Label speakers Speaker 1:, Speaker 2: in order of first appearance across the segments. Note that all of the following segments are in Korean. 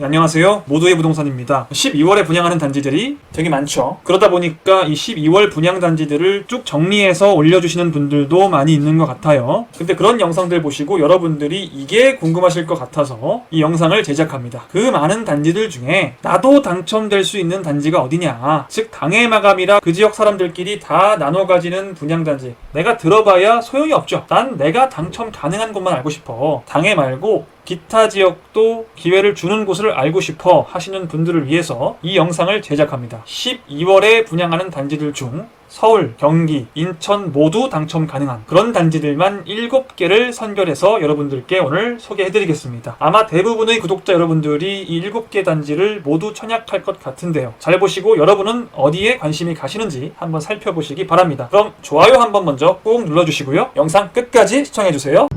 Speaker 1: 네, 안녕하세요. 모두의 부동산입니다. 12월에 분양하는 단지들이 되게 많죠. 그러다 보니까 이 12월 분양 단지들을 쭉 정리해서 올려주시는 분들도 많이 있는 것 같아요. 근데 그런 영상들 보시고 여러분들이 이게 궁금하실 것 같아서 이 영상을 제작합니다. 그 많은 단지들 중에 나도 당첨될 수 있는 단지가 어디냐. 즉, 당해 마감이라 그 지역 사람들끼리 다 나눠 가지는 분양 단지. 내가 들어봐야 소용이 없죠. 난 내가 당첨 가능한 곳만 알고 싶어. 당해 말고 기타 지역도 기회를 주는 곳을 알고 싶어 하시는 분들을 위해서 이 영상을 제작합니다. 12월에 분양하는 단지들 중 서울, 경기, 인천 모두 당첨 가능한 그런 단지들만 7개를 선별해서 여러분들께 오늘 소개해드리겠습니다. 아마 대부분의 구독자 여러분들이 이 7개 단지를 모두 청약할 것 같은데요. 잘 보시고 여러분은 어디에 관심이 가시는지 한번 살펴보시기 바랍니다. 그럼 좋아요 한번 먼저 꾹 눌러주시고요. 영상 끝까지 시청해주세요.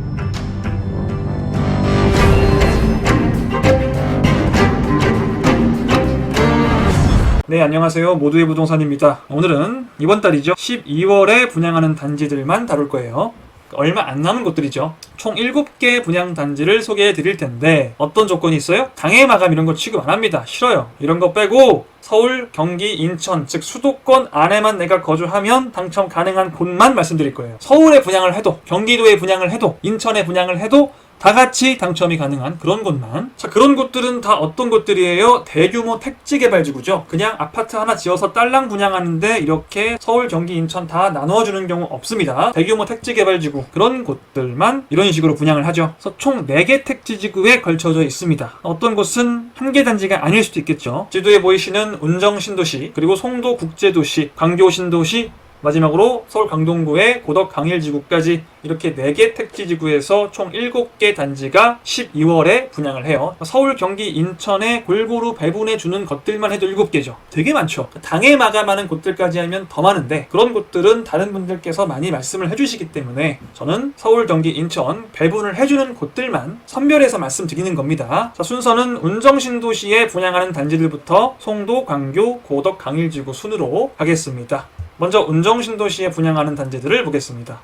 Speaker 1: 네, 안녕하세요. 모두의 부동산입니다. 오늘은 이번 달이죠. 12월에 분양하는 단지들만 다룰 거예요. 얼마 안 남은 곳들이죠. 총 7개 분양 단지를 소개해 드릴 텐데 어떤 조건이 있어요? 당해 마감 이런 거 취급 안 합니다. 싫어요. 이런 거 빼고 서울, 경기, 인천, 즉 수도권 안에만 내가 거주하면 당첨 가능한 곳만 말씀드릴 거예요. 서울에 분양을 해도, 경기도에 분양을 해도, 인천에 분양을 해도 다 같이 당첨이 가능한 그런 곳만. 자, 그런 곳들은 다 어떤 곳들이에요? 대규모 택지 개발 지구죠. 그냥 아파트 하나 지어서 딸랑 분양하는데 이렇게 서울, 경기, 인천 다 나누어 주는 경우 없습니다. 대규모 택지 개발 지구. 그런 곳들만 이런 식으로 분양을 하죠. 그래서 총 4개 택지 지구에 걸쳐져 있습니다. 어떤 곳은 한 개 단지가 아닐 수도 있겠죠. 지도에 보이시는 운정 신도시, 그리고 송도 국제도시, 광교 신도시, 마지막으로 서울 강동구의 고덕 강일지구까지 이렇게 4개 택지지구에서 총 7개 단지가 12월에 분양을 해요. 서울, 경기, 인천에 골고루 배분해 주는 것들만 해도 7개죠. 되게 많죠. 당해 마감하는 곳들까지 하면 더 많은데 그런 곳들은 다른 분들께서 많이 말씀을 해주시기 때문에 저는 서울, 경기, 인천 배분을 해주는 곳들만 선별해서 말씀드리는 겁니다. 자, 순서는 운정신도시에 분양하는 단지들부터 송도, 광교, 고덕, 강일지구 순으로 하겠습니다. 먼저 운정신도시에 분양하는 단지들을 보겠습니다.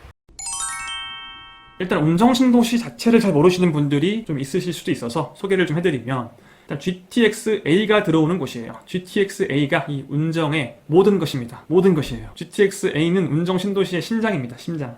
Speaker 1: 일단 운정신도시 자체를 잘 모르시는 분들이 좀 있으실 수도 있어서 소개를 좀 해드리면 일단 GTX-A가 들어오는 곳이에요. GTX-A가 이 운정의 모든 것입니다. 모든 것이에요. GTX-A는 운정 신도시의 심장입니다. 심장.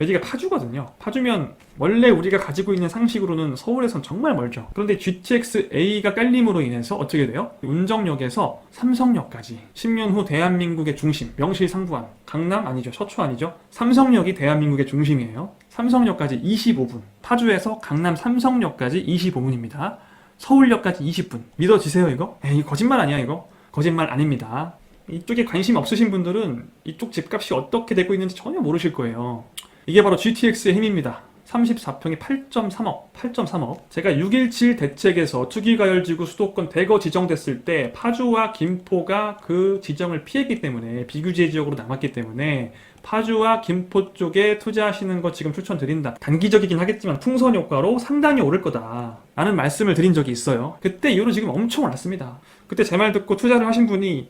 Speaker 1: 여기가 파주거든요. 파주면 원래 우리가 가지고 있는 상식으로는 서울에선 정말 멀죠. 그런데 GTX-A가 깔림으로 인해서 어떻게 돼요? 운정역에서 삼성역까지 10년 후 대한민국의 중심, 명실상부한 강남 아니죠, 서초 아니죠. 삼성역이 대한민국의 중심이에요. 삼성역까지 25분, 파주에서 강남 삼성역까지 25분입니다. 서울역까지 20분. 믿어지세요 이거? 에이 거짓말 아니야 이거? 거짓말 아닙니다. 이쪽에 관심 없으신 분들은 이쪽 집값이 어떻게 되고 있는지 전혀 모르실 거예요. 이게 바로 GTX의 힘입니다. 34평이 8.3억, 8.3억. 제가 6.17 대책에서 투기가열지구 수도권 대거 지정됐을 때 파주와 김포가 그 지정을 피했기 때문에 비규제 지역으로 남았기 때문에 파주와 김포 쪽에 투자하시는 거 지금 추천드린다. 단기적이긴 하겠지만 풍선 효과로 상당히 오를 거다. 라는 말씀을 드린 적이 있어요. 그때 이후로 지금 엄청 올랐습니다. 그때 제 말 듣고 투자를 하신 분이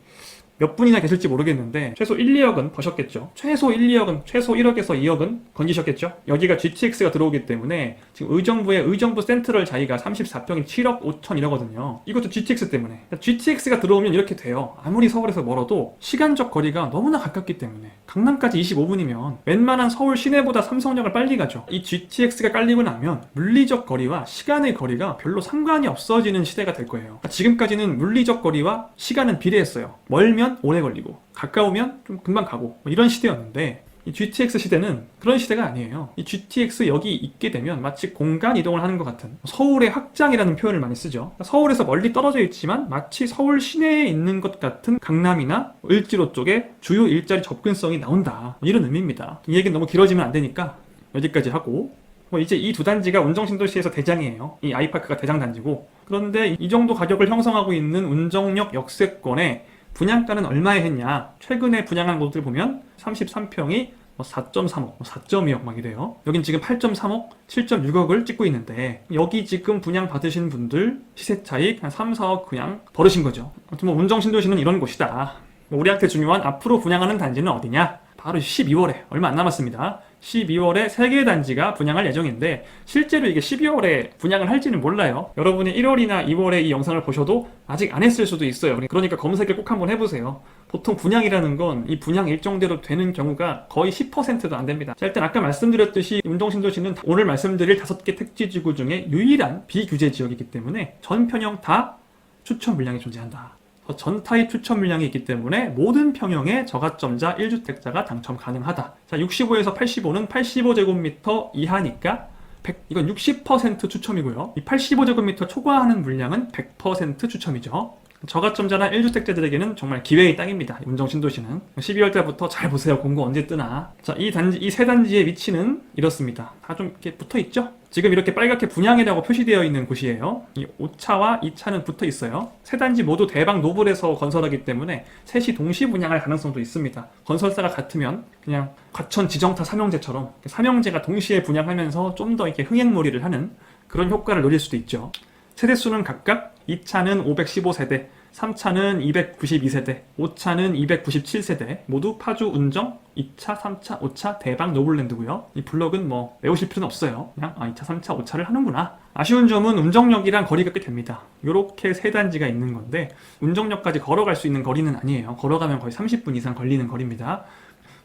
Speaker 1: 몇 분이나 계실지 모르겠는데 최소 1, 2억은 버셨겠죠. 최소 1, 2억은 최소 1억에서 2억은 건지셨겠죠. 여기가 GTX가 들어오기 때문에 지금 의정부의 의정부 센트럴 자리가 34평이 7억 5천 이러거든요. 이것도 GTX 때문에. GTX가 들어오면 이렇게 돼요. 아무리 서울에서 멀어도 시간적 거리가 너무나 가깝기 때문에 강남까지 25분이면 웬만한 서울 시내보다 삼성역을 빨리 가죠. 이 GTX가 깔리고 나면 물리적 거리와 시간의 거리가 별로 상관이 없어지는 시대가 될 거예요. 그러니까 지금까지는 물리적 거리와 시간은 비례했어요. 멀면 오래 걸리고 가까우면 좀 금방 가고 뭐 이런 시대였는데 이 GTX 시대는 그런 시대가 아니에요. 이 GTX 여기 있게 되면 마치 공간 이동을 하는 것 같은 서울의 확장이라는 표현을 많이 쓰죠. 그러니까 서울에서 멀리 떨어져 있지만 마치 서울 시내에 있는 것 같은 강남이나 을지로 쪽에 주요 일자리 접근성이 나온다. 이런 의미입니다. 이 얘기는 너무 길어지면 안 되니까 여기까지 하고 뭐 이제 이 두 단지가 운정신도시에서 대장이에요. 이 아이파크가 대장 단지고 그런데 이 정도 가격을 형성하고 있는 운정역 역세권에 분양가는 얼마에 했냐? 최근에 분양한 곳들 보면 33평이 뭐 4.3억, 뭐 4.2억 막 이래요. 여긴 지금 8.3억, 7.6억을 찍고 있는데 여기 지금 분양 받으신 분들 시세 차익 한 3, 4억 그냥 벌으신 거죠. 아무튼 뭐 운정신도시는 이런 곳이다. 뭐 우리한테 중요한 앞으로 분양하는 단지는 어디냐? 바로 12월에 얼마 안 남았습니다. 12월에 3개 단지가 분양할 예정인데 실제로 이게 12월에 분양을 할지는 몰라요. 여러분이 1월이나 2월에 이 영상을 보셔도 아직 안 했을 수도 있어요. 그러니까 검색을 꼭 한번 해보세요. 보통 분양이라는 건 이 분양 일정대로 되는 경우가 거의 10%도 안 됩니다. 자, 일단 아까 말씀드렸듯이 운동신도시는 오늘 말씀드릴 5개 택지지구 중에 유일한 비규제 지역이기 때문에 전 평형 다 추천 물량이 존재한다. 전 타입 추천 물량이 있기 때문에 모든 평형의 저가점자 1주택자가 당첨 가능하다. 자, 65에서 85는 85제곱미터 이하니까 100, 이건 60% 추첨이고요. 이 85제곱미터 초과하는 물량은 100% 추첨이죠. 저가점자나 1주택자들에게는 정말 기회의 땅입니다. 운정 신도시는 12월 달부터 잘 보세요. 공고 언제 뜨나. 자, 이 단지 이 세 단지의 위치는 이렇습니다. 다 좀 이렇게 붙어 있죠? 지금 이렇게 빨갛게 분양이라고 표시되어 있는 곳이에요. 이 5차와 2차는 붙어 있어요. 세 단지 모두 대방 노블에서 건설하기 때문에 셋이 동시 분양할 가능성도 있습니다. 건설사가 같으면 그냥 과천 지정타 삼형제처럼 삼형제가 동시에 분양하면서 좀 더 이렇게 흥행몰이를 하는 그런 효과를 노릴 수도 있죠. 세대수는 각각 2차는 515세대, 3차는 292세대, 5차는 297세대, 모두 파주 운정 2차, 3차, 5차 대박 노블랜드고요. 이 블럭은 뭐 외우실 필요는 없어요. 그냥 아 2차, 3차, 5차를 하는구나. 아쉬운 점은 운정역이랑 거리가 꽤 됩니다. 이렇게 세 단지가 있는 건데 운정역까지 걸어갈 수 있는 거리는 아니에요. 걸어가면 거의 30분 이상 걸리는 거리입니다.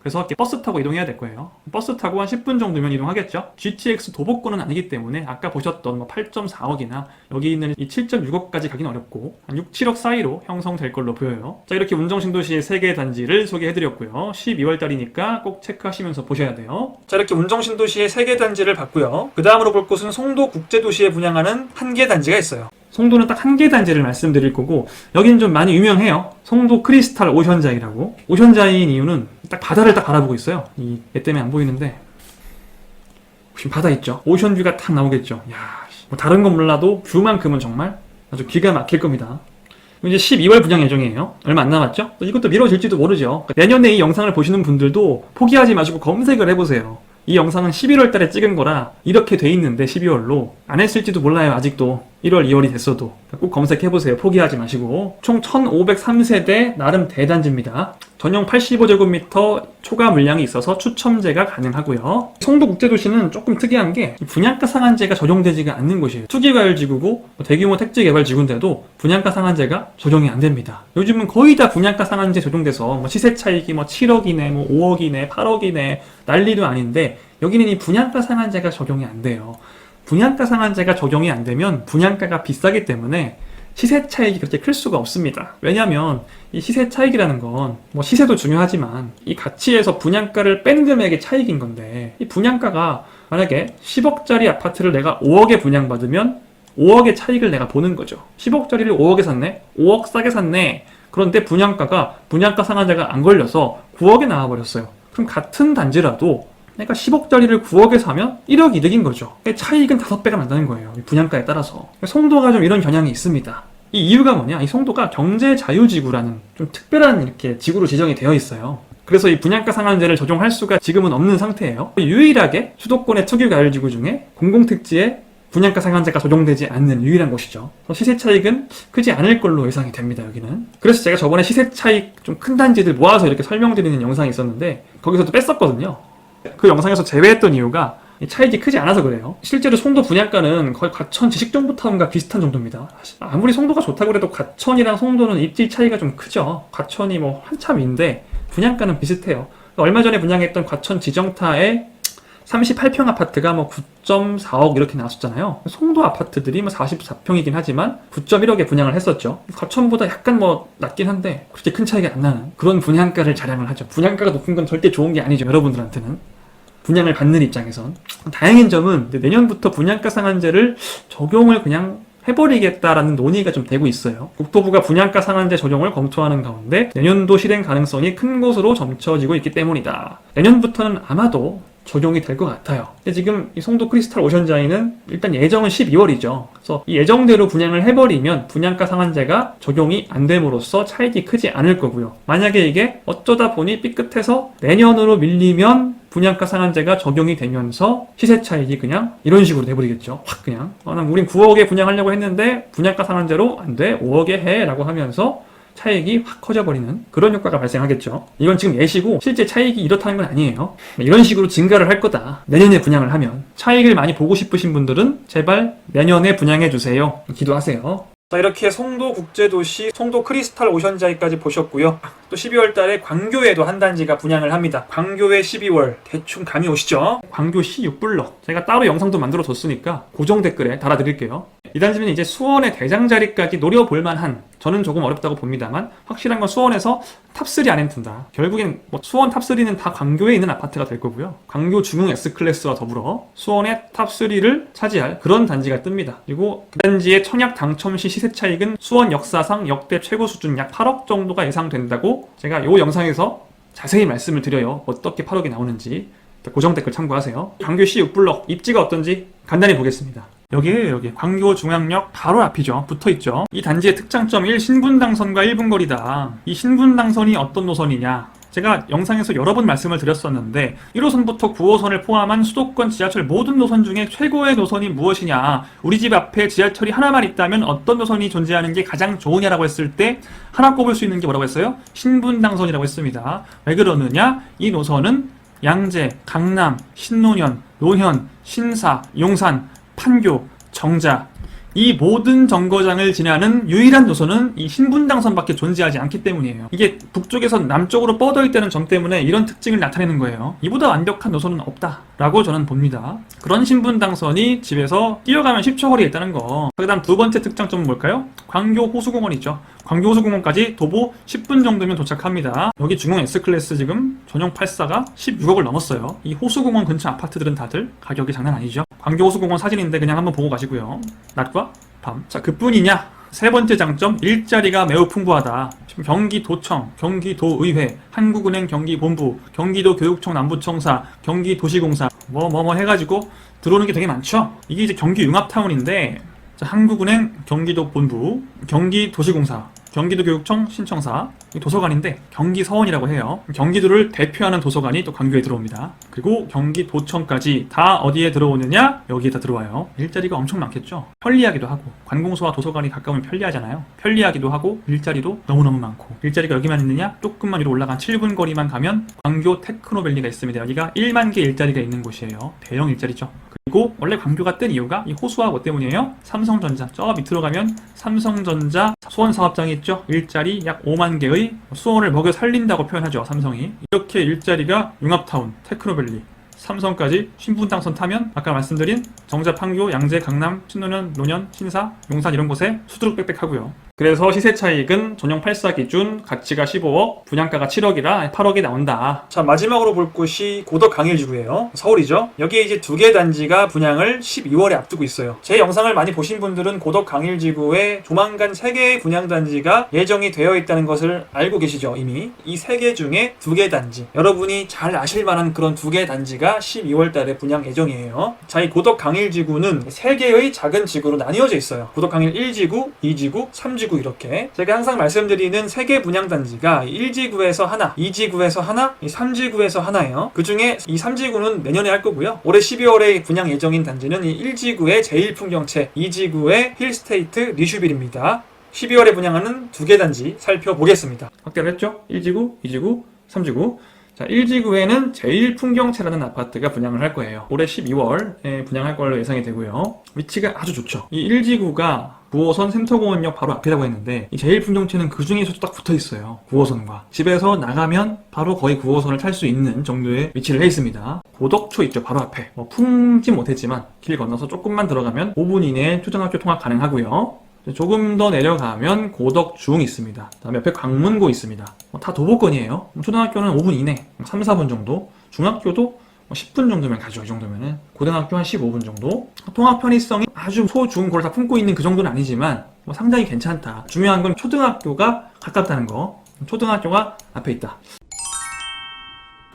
Speaker 1: 그래서 버스 타고 이동해야 될 거예요. 버스 타고 한 10분 정도면 이동하겠죠? GTX 도보권은 아니기 때문에 아까 보셨던 뭐 8.4억이나 여기 있는 이 7.6억까지 가긴 어렵고 한 6, 7억 사이로 형성될 걸로 보여요. 자 이렇게 운정신도시의 3개 단지를 소개해드렸고요. 12월 달이니까 꼭 체크하시면서 보셔야 돼요. 자 이렇게 운정신도시의 3개 단지를 봤고요. 그 다음으로 볼 곳은 송도 국제도시에 분양하는 한 개 단지가 있어요. 송도는 딱 한 개 단지를 말씀드릴 거고 여기는 좀 많이 유명해요. 송도 크리스탈 오션자이라고. 오션자이인 이유는 딱 바다를 딱 바라보고 있어요. 이 얘 때문에 안 보이는데 지금 바다 있죠. 오션뷰가 딱 나오겠죠. 야, 뭐 다른 건 몰라도 뷰만큼은 정말 아주 기가 막힐 겁니다. 이제 12월 분양 예정이에요. 얼마 안 남았죠? 또 이것도 미뤄질지도 모르죠. 그러니까 내년에 이 영상을 보시는 분들도 포기하지 마시고 검색을 해보세요. 이 영상은 11월 달에 찍은 거라 이렇게 돼 있는데 12월로 안 했을지도 몰라요 아직도 1월 2월이 됐어도 꼭 검색해보세요. 포기하지 마시고. 총 1503세대 나름 대단지입니다. 전용 85제곱미터 초과 물량이 있어서 추첨제가 가능하고요. 송도 국제도시는 조금 특이한 게 분양가 상한제가 적용되지가 않는 곳이에요. 투기과열지구고 뭐 대규모 택지개발지구인데도 분양가 상한제가 적용이 안 됩니다. 요즘은 거의 다 분양가 상한제 적용돼서 뭐 시세 차익이 뭐 7억이네 뭐 5억이네 8억이네 난리도 아닌데 여기는 이 분양가 상한제가 적용이 안 돼요. 분양가 상한제가 적용이 안 되면 분양가가 비싸기 때문에 시세 차익이 그렇게 클 수가 없습니다. 왜냐하면 이 시세 차익이라는 건 뭐 시세도 중요하지만 이 가치에서 분양가를 뺀 금액의 차익인 건데 이 분양가가 만약에 10억짜리 아파트를 내가 5억에 분양받으면 5억의 차익을 내가 보는 거죠. 10억짜리를 5억에 샀네? 5억 싸게 샀네? 그런데 분양가가 분양가 상한제가 안 걸려서 9억에 나와버렸어요. 그럼 같은 단지라도 그러니까 10억짜리를 9억에 사면 1억 이득인 거죠. 차익은 5배가 난다는 거예요. 분양가에 따라서. 송도가 좀 이런 경향이 있습니다. 이 이유가 뭐냐? 이 송도가 경제 자유지구라는 좀 특별한 이렇게 지구로 지정이 되어 있어요. 그래서 이 분양가 상한제를 적용할 수가 지금은 없는 상태예요. 유일하게 수도권의 특유 가열지구 중에 공공택지에 분양가 상한제가 적용되지 않는 유일한 곳이죠. 시세 차익은 크지 않을 걸로 예상이 됩니다, 여기는. 그래서 제가 저번에 시세 차익 좀 큰 단지들 모아서 이렇게 설명드리는 영상이 있었는데, 거기서도 뺐었거든요. 그 영상에서 제외했던 이유가 차익이 크지 않아서 그래요. 실제로 송도 분양가는 거의 과천 지식정보타운과 비슷한 정도입니다. 아무리 송도가 좋다고 해도 과천이랑 송도는 입지 차이가 좀 크죠. 과천이 뭐 한참인데 분양가는 비슷해요. 얼마 전에 분양했던 과천 지정타의 38평 아파트가 뭐 9.4억 이렇게 나왔었잖아요. 송도 아파트들이 뭐 44평이긴 하지만 9.1억에 분양을 했었죠. 과천보다 약간 뭐 낮긴 한데 그렇게 큰 차이가 안 나는 그런 분양가를 자랑을 하죠. 분양가가 높은 건 절대 좋은 게 아니죠. 여러분들한테는. 분양을 받는 입장에선. 다행인 점은 내년부터 분양가 상한제를 적용을 그냥 해버리겠다라는 논의가 좀 되고 있어요. 국토부가 분양가 상한제 적용을 검토하는 가운데 내년도 실행 가능성이 큰 곳으로 점쳐지고 있기 때문이다. 내년부터는 아마도 적용이 될 것 같아요. 근데 지금 이 송도 크리스탈 오션자이는 일단 예정은 12월이죠. 그래서 이 예정대로 분양을 해버리면 분양가 상한제가 적용이 안 됨으로써 차익이 크지 않을 거고요. 만약에 이게 어쩌다 보니 삐끗해서 내년으로 밀리면 분양가 상한제가 적용이 되면서 시세 차익이 그냥 이런 식으로 돼버리겠죠. 확 그냥. 어, 난 우린 9억에 분양하려고 했는데 분양가 상한제로 안 돼. 5억에 해. 라고 하면서 차익이 확 커져버리는 그런 효과가 발생하겠죠. 이건 지금 예시고 실제 차익이 이렇다는 건 아니에요. 이런 식으로 증가를 할 거다. 내년에 분양을 하면 차익을 많이 보고 싶으신 분들은 제발 내년에 분양해 주세요. 기도하세요. 자 이렇게 송도 국제도시 송도 크리스탈 오션자이까지 보셨고요. 또 12월 달에 광교에도 한 단지가 분양을 합니다. 광교에 12월 대충 감이 오시죠? 광교 시 6블럭 제가 따로 영상도 만들어 뒀으니까 고정 댓글에 달아드릴게요. 이 단지는 이제 수원의 대장 자리까지 노려볼 만한 저는 조금 어렵다고 봅니다만 확실한 건 수원에서 탑3 안에 든다. 결국엔 뭐 수원 탑3는 다 광교에 있는 아파트가 될 거고요. 광교 중흥 S클래스와 더불어 수원의 탑3를 차지할 그런 단지가 뜹니다. 그리고 그 단지의 청약 당첨 시 시세 차익은 수원 역사상 역대 최고 수준 약 8억 정도가 예상된다고 제가 이 영상에서 자세히 말씀을 드려요. 어떻게 8억이 나오는지 고정 댓글 참고하세요. 광교시 6블럭 입지가 어떤지 간단히 보겠습니다. 여기에요, 여기. 광교 중앙역 바로 앞이죠. 붙어 있죠. 이 단지의 특장점 1, 신분당선과 1분 거리다. 이 신분당선이 어떤 노선이냐? 제가 영상에서 여러 번 말씀을 드렸었는데 1호선부터 9호선을 포함한 수도권 지하철 모든 노선 중에 최고의 노선이 무엇이냐 우리 집 앞에 지하철이 하나만 있다면 어떤 노선이 존재하는 게 가장 좋으냐라고 했을 때 하나 꼽을 수 있는 게 뭐라고 했어요? 신분당선이라고 했습니다 왜 그러느냐 이 노선은 양재, 강남, 신논현, 노현, 신사, 용산, 판교, 정자 이 모든 정거장을 지나는 유일한 노선은 이 신분당선밖에 존재하지 않기 때문이에요. 이게 북쪽에서 남쪽으로 뻗어 있다는 점 때문에 이런 특징을 나타내는 거예요. 이보다 완벽한 노선은 없다라고 저는 봅니다. 그런 신분당선이 집에서 뛰어가면 10초 거리에 있다는 거. 그다음 두 번째 특장점은 뭘까요? 광교 호수공원이죠. 광교 호수공원까지 도보 10분 정도면 도착합니다. 여기 중앙 S클래스 지금 전용 84가 16억을 넘었어요. 이 호수공원 근처 아파트들은 다들 가격이 장난 아니죠. 광교 호수공원 사진인데 그냥 한번 보고 가시고요. 낮과 밤. 자, 그뿐이냐? 세 번째 장점, 일자리가 매우 풍부하다. 지금 경기도청, 경기도의회, 한국은행 경기본부, 경기도교육청 남부청사, 경기도시공사, 뭐, 뭐, 뭐 해가지고 들어오는 게 되게 많죠? 이게 이제 경기 융합타운인데, 자, 한국은행 경기도 본부, 경기도시공사, 경기도교육청 신청사, 이 도서관인데 경기서원이라고 해요. 경기도를 대표하는 도서관이 또 광교에 들어옵니다. 그리고 경기도청까지 다 어디에 들어오느냐? 여기에 다 들어와요. 일자리가 엄청 많겠죠. 편리하기도 하고 관공서와 도서관이 가까우면 편리하잖아요. 편리하기도 하고 일자리도 너무너무 많고 일자리가 여기만 있느냐? 조금만 위로 올라간 7분 거리만 가면 광교 테크노밸리가 있습니다. 여기가 1만 개 일자리가 있는 곳이에요. 대형 일자리죠. 그리고 원래 광교가 뜬 이유가 이 호수와 뭐 때문이에요? 삼성전자 저 밑으로 가면 삼성전자 수원 사업장이 있죠 일자리 약 5만 개의 수원을 먹여 살린다고 표현하죠 삼성이 이렇게 일자리가 융합타운 테크노밸리 삼성까지 신분당선 타면 아까 말씀드린 정자 판교 양재 강남 신논현 노년 신사 용산 이런 곳에 수두룩 빽빽하고요 그래서 시세 차익은 전용 84 기준 가치가 15억, 분양가가 7억이라 8억이 나온다. 자, 마지막으로 볼 곳이 고덕 강일지구예요. 서울이죠. 여기에 이제 두 개 단지가 분양을 12월에 앞두고 있어요. 제 영상을 많이 보신 분들은 고덕 강일지구에 조만간 세 개의 분양 단지가 예정이 되어 있다는 것을 알고 계시죠, 이미. 이세개 중에 두 개 단지. 여러분이 잘 아실 만한 그런 두 개 단지가 12월 달에 분양 예정이에요. 자, 이 고덕 강일지구는 세 개의 작은 지구로 나뉘어져 있어요. 고덕 강일 1지구, 2지구, 3지구 이렇게 제가 항상 말씀드리는 세 개 분양 단지가 1지구에서 하나, 2지구에서 하나, 3지구에서 하나예요. 그 중에 이 3지구는 내년에 할 거고요. 올해 12월에 분양 예정인 단지는 이 1지구의 제일풍경채, 2지구의 힐스테이트 리슈빌입니다. 12월에 분양하는 두 개 단지 살펴보겠습니다. 확대를 했죠? 1지구, 2지구, 3지구. 자, 1지구에는 제일 풍경채라는 아파트가 분양을 할 거예요. 올해 12월에 분양할 걸로 예상이 되고요. 위치가 아주 좋죠. 이 1지구가 9호선 센터공원역 바로 앞이라고 했는데 이 제일 풍경채는 그 중에서도 딱 붙어 있어요. 9호선과. 집에서 나가면 바로 거의 9호선을 탈 수 있는 정도의 위치를 해 있습니다. 고덕초 있죠. 바로 앞에. 뭐 품지 못했지만 길 건너서 조금만 들어가면 5분 이내에 초등학교 통학 가능하고요. 조금 더 내려가면 고덕중 있습니다. 그다음에 옆에 광문고 있습니다. 뭐다 도보권이에요. 초등학교는 5분 이내, 3, 4분 정도. 중학교도 뭐 10분 정도면 가죠. 이 정도면은. 고등학교 한 15분 정도. 통학 편의성이 아주 소, 중, 고를 다 품고 있는 그 정도는 아니지만 뭐 상당히 괜찮다. 중요한 건 초등학교가 가깝다는 거. 초등학교가 앞에 있다.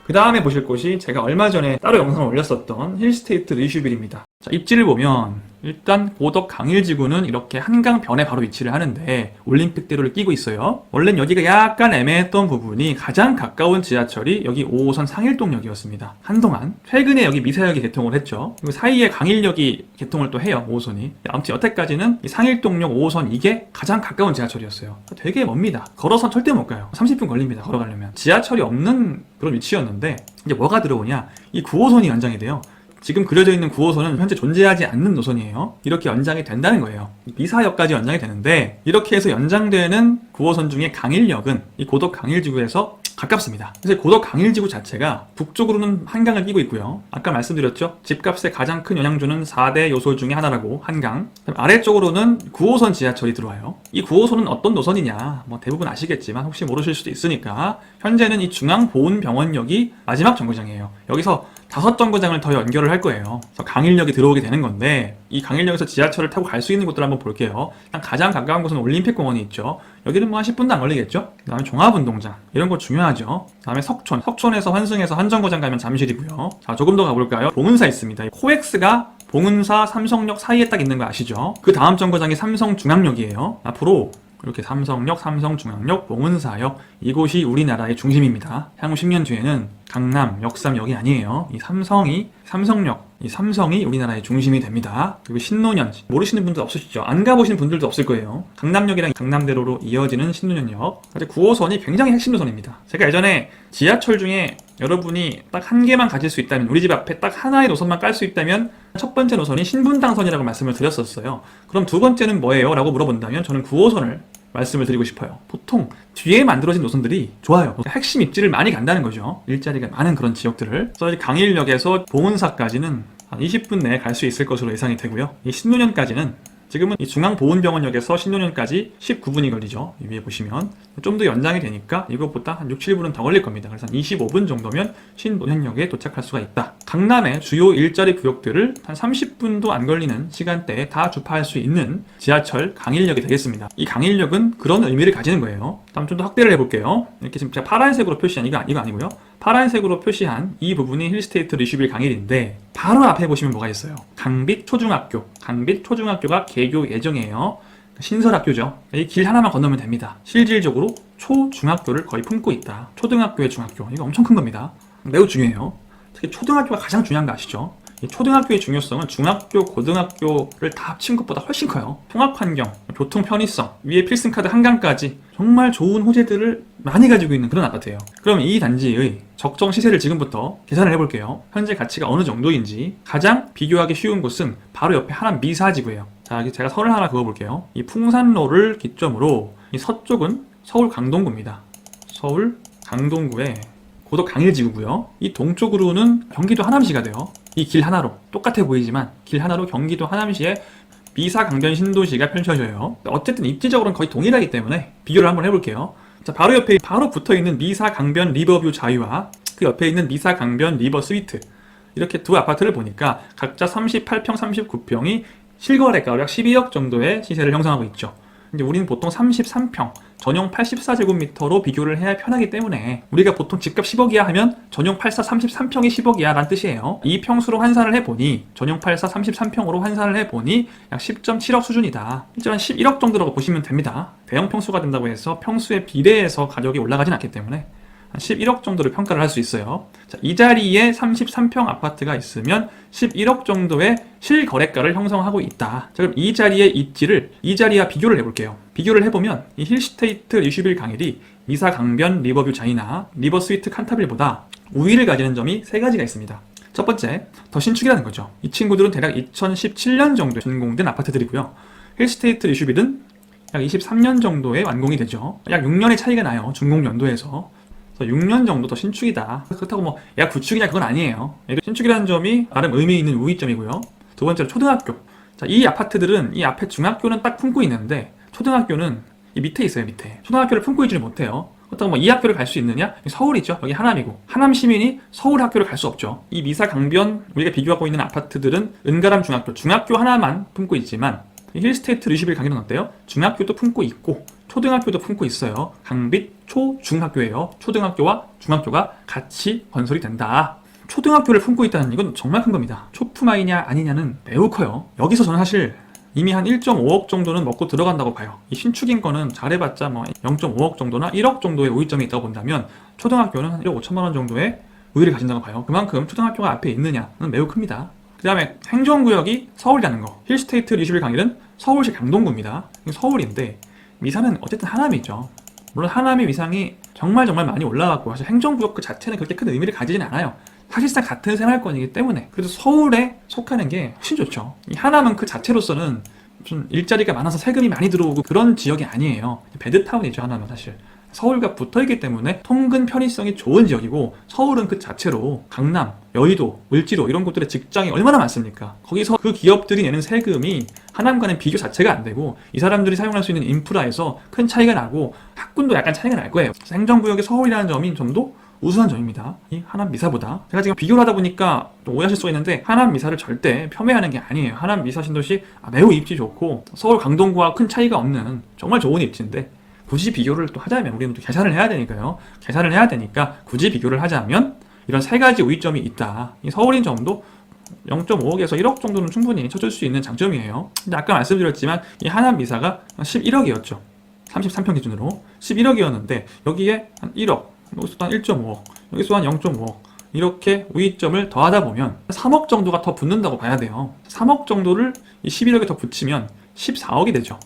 Speaker 1: 그 다음에 보실 곳이 제가 얼마 전에 따로 영상을 올렸었던 힐스테이트 리슈빌입니다. 자, 입지를 보면 일단 고덕 강일지구는 이렇게 한강변에 바로 위치를 하는데 올림픽대로를 끼고 있어요. 원래는 여기가 약간 애매했던 부분이 가장 가까운 지하철이 여기 5호선 상일동역이었습니다. 한동안 최근에 여기 미사역이 개통을 했죠. 그리고 사이에 강일역이 개통을 또 해요. 5호선이. 아무튼 여태까지는 이 상일동역 5호선 이게 가장 가까운 지하철이었어요. 되게 멉니다. 걸어선 절대 못 가요. 30분 걸립니다. 걸어가려면. 지하철이 없는 그런 위치였는데 이제 뭐가 들어오냐? 이 9호선이 연장이 돼요. 지금 그려져 있는 9호선은 현재 존재하지 않는 노선이에요. 이렇게 연장이 된다는 거예요. 미사역까지 연장이 되는데 이렇게 해서 연장되는 9호선 중에 강일역은 이 고덕 강일지구에서 가깝습니다. 그래서 고덕 강일지구 자체가 북쪽으로는 한강을 끼고 있고요. 아까 말씀드렸죠. 집값에 가장 큰 영향 주는 4대 요소 중에 하나라고 한강. 아래쪽으로는 9호선 지하철이 들어와요. 이 9호선은 어떤 노선이냐? 뭐 대부분 아시겠지만 혹시 모르실 수도 있으니까 현재는 이 중앙보훈병원역이 마지막 정거장이에요. 여기서 다섯 정거장을 더 연결을 할 거예요. 그래서 강일역이 들어오게 되는 건데 이 강일역에서 지하철을 타고 갈 수 있는 곳들 한번 볼게요. 가장 가까운 곳은 올림픽공원이 있죠. 여기는 뭐 한 10분도 안 걸리겠죠? 그 다음에 종합운동장 이런 거 중요하죠. 그 다음에 석촌 석촌에서 환승해서 한정거장 가면 잠실이고요. 자 조금 더 가볼까요? 봉은사 있습니다. 코엑스가 봉은사 삼성역 사이에 딱 있는 거 아시죠? 그 다음 정거장이 삼성중앙역이에요. 앞으로 이렇게 삼성역, 삼성중앙역, 봉은사역 이곳이 우리나라의 중심입니다. 향후 10년 뒤에는 강남, 역삼역이 아니에요. 이 삼성이 삼성역, 이 삼성이 우리나라의 중심이 됩니다. 그리고 신노년 모르시는 분들 없으시죠? 안 가보신 분들도 없을 거예요. 강남역이랑 강남대로로 이어지는 신노년역. 사실 9호선이 굉장히 핵심 노선입니다. 제가 예전에 지하철 중에 여러분이 딱 한 개만 가질 수 있다면 우리 집 앞에 딱 하나의 노선만 깔 수 있다면 첫 번째 노선이 신분당선이라고 말씀을 드렸었어요. 그럼 두 번째는 뭐예요? 라고 물어본다면 저는 9호선을 말씀을 드리고 싶어요. 보통 뒤에 만들어진 노선들이 좋아요. 핵심 입지를 많이 간다는 거죠. 일자리가 많은 그런 지역들을. 그래서 강일역에서 봉은사까지는 한 20분 내에 갈 수 있을 것으로 예상이 되고요. 이 신노년까지는 지금은 이 중앙보훈병원역에서 신노년까지 19분이 걸리죠. 이 위에 보시면 좀 더 연장이 되니까 이것보다 한 6, 7분은 더 걸릴 겁니다. 그래서 한 25분 정도면 신노년역에 도착할 수가 있다. 강남의 주요 일자리 구역들을 한 30분도 안 걸리는 시간대에 다 주파할 수 있는 지하철 강일역이 되겠습니다. 이 강일역은 그런 의미를 가지는 거예요. 다음 좀 더 확대를 해볼게요. 이렇게 지금 제가 파란색으로 표시한 이거 아니고요. 파란색으로 표시한 이 부분이 힐스테이트 리슈빌 강일인데 바로 앞에 보시면 뭐가 있어요. 강빛 초중학교. 강빛 초중학교가 개교 예정이에요. 신설학교죠. 이 길 하나만 건너면 됩니다. 실질적으로 초중학교를 거의 품고 있다. 초등학교의 중학교. 이거 엄청 큰 겁니다. 매우 중요해요. 특히 초등학교가 가장 중요한 거 아시죠? 이 초등학교의 중요성은 중학교, 고등학교를 다 합친 것보다 훨씬 커요. 통학 환경, 교통 편의성, 위에 필승 카드 한강까지 정말 좋은 호재들을 많이 가지고 있는 그런 아파트예요. 그럼 이 단지의 적정 시세를 지금부터 계산을 해볼게요. 현재 가치가 어느 정도인지 가장 비교하기 쉬운 곳은 바로 옆에 하남 미사지구예요. 자, 제가 선을 하나 그어볼게요. 이 풍산로를 기점으로 이 서쪽은 서울 강동구입니다. 서울 강동구에 고덕 강일지구고요. 이 동쪽으로는 경기도 하남시가 돼요. 이 길 하나로 똑같아 보이지만 길 하나로 경기도 하남시에 미사 강변 신도시가 펼쳐져요. 어쨌든 입지적으로는 거의 동일하기 때문에 비교를 한번 해볼게요. 자, 바로 옆에 바로 붙어 있는 미사 강변 리버뷰 자유와 그 옆에 있는 미사 강변 리버 스위트 이렇게 두 아파트를 보니까 각자 38평, 39평이 실거래가로 약 12억 정도의 시세를 형성하고 있죠. 이제 우리는 보통 33평, 전용 84제곱미터로 비교를 해야 편하기 때문에 우리가 보통 집값 10억이야 하면 전용 84 33평이 10억이야 라는 뜻이에요. 이 평수로 환산을 해보니 전용 84 33평으로 환산을 해보니 약 10.7억 수준이다. 실제로 한 11억 정도라고 보시면 됩니다. 대형 평수가 된다고 해서 평수에 비례해서 가격이 올라가진 않기 때문에 한 11억 정도를 평가를 할 수 있어요. 자, 이 자리에 33평 아파트가 있으면 11억 정도의 실거래가를 형성하고 있다. 자, 그럼 이 자리의 입지를 이 자리와 비교를 해볼게요. 비교를 해보면 이 힐스테이트 리슈빌 강일이 미사 강변 리버뷰 자이나 리버 스위트 칸타빌보다 우위를 가지는 점이 세 가지가 있습니다. 첫 번째, 더 신축이라는 거죠. 이 친구들은 대략 2017년 정도에 준공된 아파트들이고요. 힐스테이트 리슈빌은 약 23년 정도에 완공이 되죠. 약 6년의 차이가 나요. 준공 연도에서. 그래서 6년 정도 더 신축이다. 그렇다고 뭐, 야, 구축이냐, 그건 아니에요. 신축이라는 점이 나름 의미 있는 우위점이고요. 두 번째로 초등학교. 자, 이 아파트들은 이 앞에 중학교는 딱 품고 있는데, 초등학교는 이 밑에 있어요, 밑에. 초등학교를 품고 있지를 못해요. 그렇다고 뭐 이 학교를 갈 수 있느냐? 서울이죠. 여기 하남이고. 하남 시민이 서울 학교를 갈 수 없죠. 이 미사 강변, 우리가 비교하고 있는 아파트들은 은가람 중학교, 중학교 하나만 품고 있지만, 이 힐스테이트 리시빌 강의는 어때요? 중학교도 품고 있고, 초등학교도 품고 있어요. 강빛 초중학교예요. 초등학교와 중학교가 같이 건설이 된다. 초등학교를 품고 있다는 이건 정말 큰 겁니다. 초품아이냐 아니냐는 매우 커요. 여기서 저는 사실 이미 한 1.5억 정도는 먹고 들어간다고 봐요. 이 신축인 거는 잘해봤자 뭐 0.5억 정도나 1억 정도의 우위점이 있다고 본다면 초등학교는 한 1억 5천만 원 정도의 우위를 가진다고 봐요. 그만큼 초등학교가 앞에 있느냐는 매우 큽니다. 그 다음에 행정구역이 서울이라는 거. 힐스테이트 리슈빌 강일은 서울시 강동구입니다. 서울인데 미사는 어쨌든 하남이죠. 물론 하남의 위상이 정말 정말 많이 올라갔고 사실 행정구역 그 자체는 그렇게 큰 의미를 가지지는 않아요. 사실상 같은 생활권이기 때문에 그래도 서울에 속하는 게 훨씬 좋죠. 이 하남은 그 자체로서는 좀 일자리가 많아서 세금이 많이 들어오고 그런 지역이 아니에요. 베드타운이죠 하남은 사실. 서울과 붙어 있기 때문에 통근 편의성이 좋은 지역이고 서울은 그 자체로 강남, 여의도, 을지로 이런 곳들의 직장이 얼마나 많습니까? 거기서 그 기업들이 내는 세금이 하남과는 비교 자체가 안 되고 이 사람들이 사용할 수 있는 인프라에서 큰 차이가 나고 학군도 약간 차이가 날 거예요. 행정구역의 서울이라는 점이 좀 더 우수한 점입니다. 이 하남 미사보다 제가 지금 비교를 하다 보니까 좀 오해하실 수가 있는데 하남 미사를 절대 폄훼하는 게 아니에요. 하남 미사 신도시 아, 매우 입지 좋고 서울 강동구와 큰 차이가 없는 정말 좋은 입지인데 굳이 비교를 또 하자면 우리는 또 계산을 해야 되니까요. 계산을 해야 되니까 굳이 비교를 하자면 이런 세 가지 우위점이 있다. 이 서울인 점도 0.5억에서 1억 정도는 충분히 쳐줄 수 있는 장점이에요. 근데 아까 말씀드렸지만 이 하남 미사가 11억이었죠. 33평 기준으로 11억이었는데 여기에 한 1억, 여기서 한 1.5억, 여기서 한 0.5억 이렇게 우위점을 더하다 보면 3억 정도가 더 붙는다고 봐야 돼요. 3억 정도를 이 11억에 더 붙이면 14억이 되죠.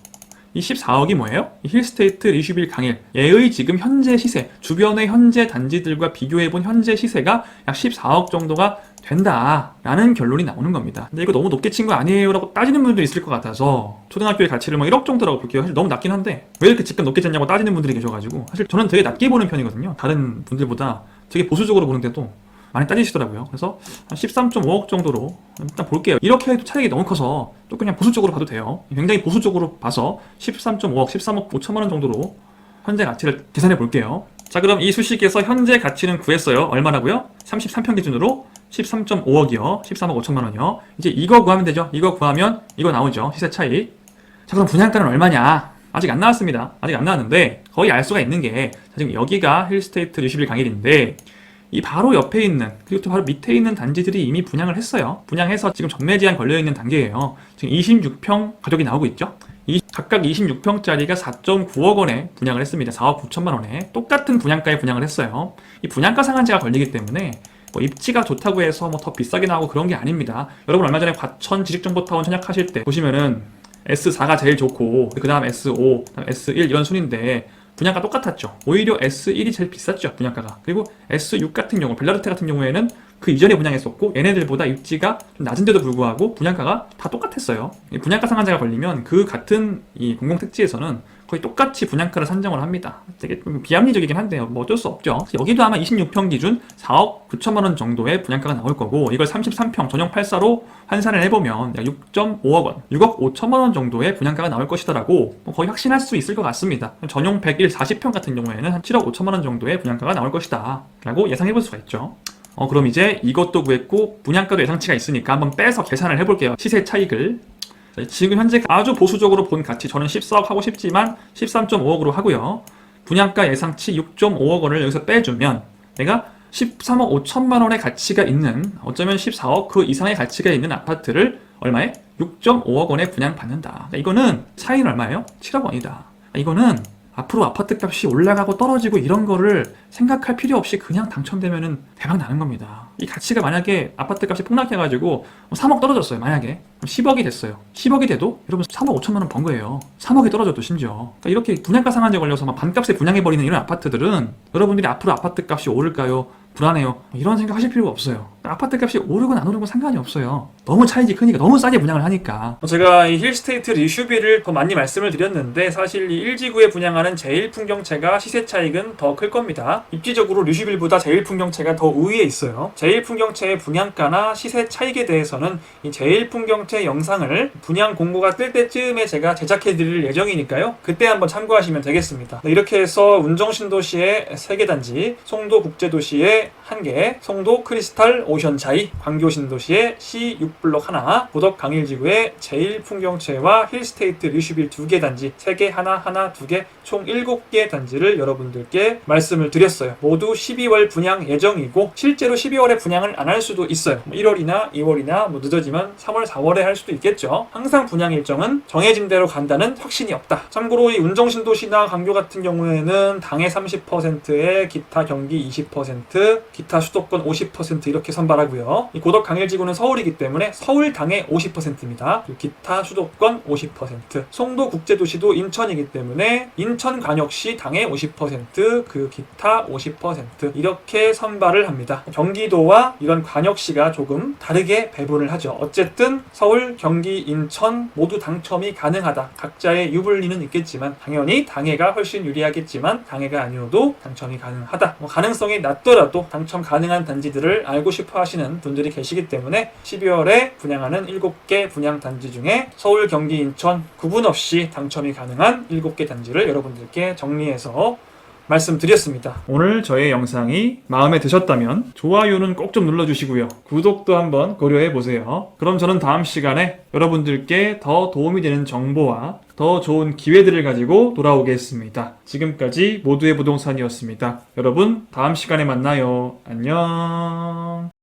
Speaker 1: 이 14억이 뭐예요? 이 힐스테이트 리슈빌 강일 얘의 지금 현재 시세 주변의 현재 단지들과 비교해본 현재 시세가 약 14억 정도가 된다라는 결론이 나오는 겁니다. 근데 이거 너무 높게 친 거 아니에요라고 따지는 분들도 있을 것 같아서 초등학교의 가치를 뭐 1억 정도라고 볼게요. 사실 너무 낮긴 한데 왜 이렇게 집값 높게 쳤냐고 따지는 분들이 계셔가지고 사실 저는 되게 낮게 보는 편이거든요. 다른 분들보다 되게 보수적으로 보는데도 많이 따지시더라고요. 그래서 한 13.5억 정도로 일단 볼게요. 이렇게 해도 차익이 너무 커서 또 그냥 보수적으로 봐도 돼요. 굉장히 보수적으로 봐서 13.5억, 13억 5천만 원 정도로 현재 가치를 계산해 볼게요. 자, 그럼 이 수식에서 현재 가치는 구했어요. 얼마라고요? 33평 기준으로 13.5억이요. 13억 5천만 원이요. 이제 이거 구하면 되죠. 이거 구하면 이거 나오죠. 시세 차이. 자, 그럼 분양가는 얼마냐? 아직 안 나왔습니다. 아직 안 나왔는데 거의 알 수가 있는 게 자, 지금 여기가 힐스테이트 리시빌 강일인데 이 바로 옆에 있는 그리고 또 바로 밑에 있는 단지들이 이미 분양을 했어요. 분양해서 지금 전매 제한 걸려 있는 단계예요. 지금 26평 가격이 나오고 있죠. 이 각각 26평짜리가 4.9억 원에 분양을 했습니다. 4억 9천만 원에 똑같은 분양가에 분양을 했어요. 이 분양가 상한제가 걸리기 때문에 뭐 입지가 좋다고 해서 뭐 더 비싸게 나오고 그런 게 아닙니다. 여러분 얼마 전에 과천 지식정보타운 청약하실 때 보시면은 S4가 제일 좋고 그 다음 S5, 그다음 S1 이런 순인데 분양가 똑같았죠. 오히려 S1이 제일 비쌌죠, 분양가가. 그리고 S6 같은 경우, 벨라르테 같은 경우에는 그 이전에 분양했었고, 얘네들보다 입지가 좀 낮은데도 불구하고 분양가가 다 똑같았어요. 이 분양가 상한제가 걸리면 그 같은 이 공공택지에서는 거의 똑같이 분양가를 산정을 합니다. 되게 좀 비합리적이긴 한데요. 뭐 어쩔 수 없죠. 여기도 아마 26평 기준 4억 9천만 원 정도의 분양가가 나올 거고, 이걸 33평 전용 8사로 환산을 해보면 약 6.5억 원, 6억 5천만 원 정도의 분양가가 나올 것이다라고 뭐 거의 확신할 수 있을 것 같습니다. 전용 101 40평 같은 경우에는 한 7억 5천만 원 정도의 분양가가 나올 것이다. 라고 예상해 볼 수가 있죠. 어, 그럼 이제 이것도 구했고, 분양가도 예상치가 있으니까 한번 빼서 계산을 해볼게요. 시세 차익을. 자, 지금 현재 아주 보수적으로 본 가치, 저는 14억 하고 싶지만 13.5억으로 하고요. 분양가 예상치 6.5억 원을 여기서 빼주면 내가 13억 5천만 원의 가치가 있는 어쩌면 14억 그 이상의 가치가 있는 아파트를 얼마에? 6.5억 원에 분양받는다. 그러니까 이거는 차이는 얼마예요? 7억 원이다. 이거는 앞으로 아파트 값이 올라가고 떨어지고 이런 거를 생각할 필요 없이 그냥 당첨되면은 대박 나는 겁니다. 이 가치가 만약에 아파트 값이 폭락해가지고 3억 떨어졌어요. 만약에 10억이 됐어요. 10억이 돼도 여러분 3억 5천만 원 번 거예요. 3억이 떨어져도 심지어. 그러니까 이렇게 분양가 상한제 걸려서 막 반값에 분양해 버리는 이런 아파트들은 여러분들이 앞으로 아파트 값이 오를까요? 불안해요. 뭐 이런 생각 하실 필요가 없어요. 아파트 값이 오르건 안 오르건 상관이 없어요. 너무 차익이 크니까 너무 싸게 분양을 하니까. 제가 이 힐스테이트 리슈비를 더 많이 말씀을 드렸는데 사실 이 1지구에 분양하는 제일풍경채가 시세 차익은 더 클 겁니다. 입지적으로 리슈빌보다 제일풍경채가 더 우위에 있어요. 제일풍경채의 분양가나 시세 차익에 대해서는 이 제일풍경채 영상을 분양 공고가 뜰 때쯤에 제가 제작해 드릴 예정이니까요. 그때 한번 참고하시면 되겠습니다. 네, 이렇게 해서 운정신도시의 세계단지, 송도국제도시의 서울에 1개, 송도 크리스탈 오션 차이, 광교 신도시의 C6블록 하나, 고덕 강일지구의 제1풍경채와 힐스테이트 류슈빌 2개 단지, 3개 하나 하나 2개, 총 7개 단지를 여러분들께 말씀을 드렸어요. 모두 12월 분양 예정이고 실제로 12월에 분양을 안 할 수도 있어요. 뭐 1월이나 2월이나 뭐 늦어지면 3월, 4월에 할 수도 있겠죠. 항상 분양 일정은 정해진 대로 간다는 확신이 없다. 참고로 이 운정신도시나 강교 같은 경우에는 당해 30%에 기타 경기 20%, 기타 수도권 50% 이렇게 선발하고요. 이 고덕 강일지구는 서울이기 때문에 서울 당해 50%입니다. 기타 수도권 50%. 송도 국제도시도 인천이기 때문에 인천광역시 당해 50%, 그 기타 50% 이렇게 선발을 합니다. 경기도와 이런 광역시가 조금 다르게 배분을 하죠. 어쨌든 서울, 경기, 인천 모두 당첨이 가능하다. 각자의 유불리는 있겠지만 당연히 당해가 훨씬 유리하겠지만 당해가 아니어도 당첨이 가능하다. 뭐 가능성이 낮더라도 당첨 가능한 단지들을 알고 싶어 하시는 분들이 계시기 때문에 12월에 분양하는 7개 분양 단지 중에 서울, 경기, 인천 구분 없이 당첨이 가능한 7개 단지를 여러분들께 정리해서 말씀드렸습니다. 오늘 저의 영상이 마음에 드셨다면 좋아요는 꼭 좀 눌러주시고요. 구독도 한번 고려해 보세요. 그럼 저는 다음 시간에 여러분들께 더 도움이 되는 정보와 더 좋은 기회들을 가지고 돌아오겠습니다. 지금까지 모두의 부동산이었습니다. 여러분 다음 시간에 만나요. 안녕.